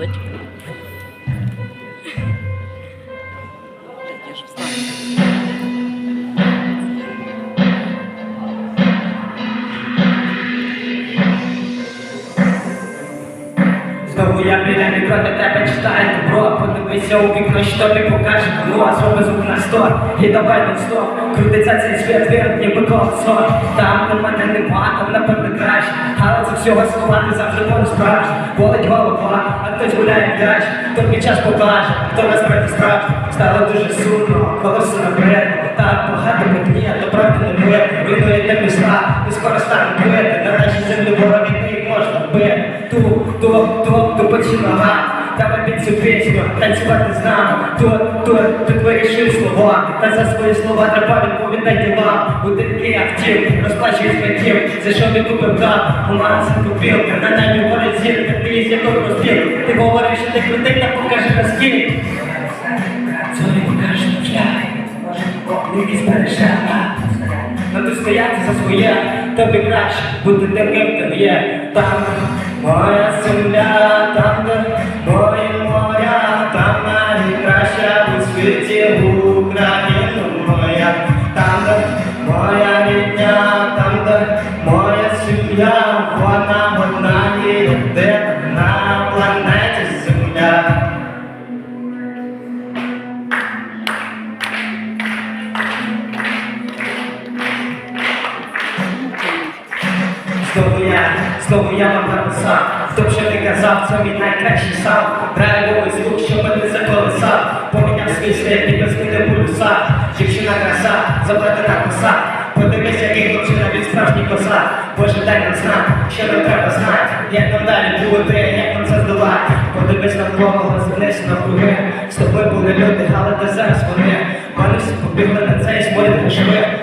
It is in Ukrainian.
Заходь. Я ж встала. Знову я біля мікро до тебе читаю добро Подивися у вікно, що тобі покаже воно А зроби звук на сто і давай на сто Крутиться цей світ, вірить ніби колесо Там де мене нема, там напевно краще всього сховати завжди можу справжнє Болить голова, а хтось гуляє краще тільки час покаже, хто насправді справжній Стало дуже сумно, коли все наперед, Так багато мені, то правда не буде, Руйнує не міста, і скоро стане бити На нашій землі ворогів не можна бити. Ту, ту, ту, ту починала Давай під цю пісню, танцювати з нами. Тут, тут, тут вирішив слова Та за свої слова треба відповідати Буде дні актив, розплачуюсь батьків За що ти купив у мене це купив. На небі горить зірка, ти з якого розпів Ти говориш, що ти крутий, та покажи наскільки Зорі покажеш шлях Не візьмеш Ну ти стояти за своє, тобі краще бути таким, ким є. Там моя моя сім'я, вона одна єдина на планеті Земля. Знову я, знову я вам написав, хто б що не казав, це мій найкращий сам. Правильовий звук, що мене заколесав, поміняв свій світ і без мене полюса. Дівчина краса, заплетена коса. Подивись, який хлопчина від справжній коса. Боже, дай нам знак, що нам треба знати. Як нам далі бути, як нам це здолати. Подивись навколо, розвернись навкруги. З тобою були люди, але де зараз вони. Вони всі побігли на цей смолі живе.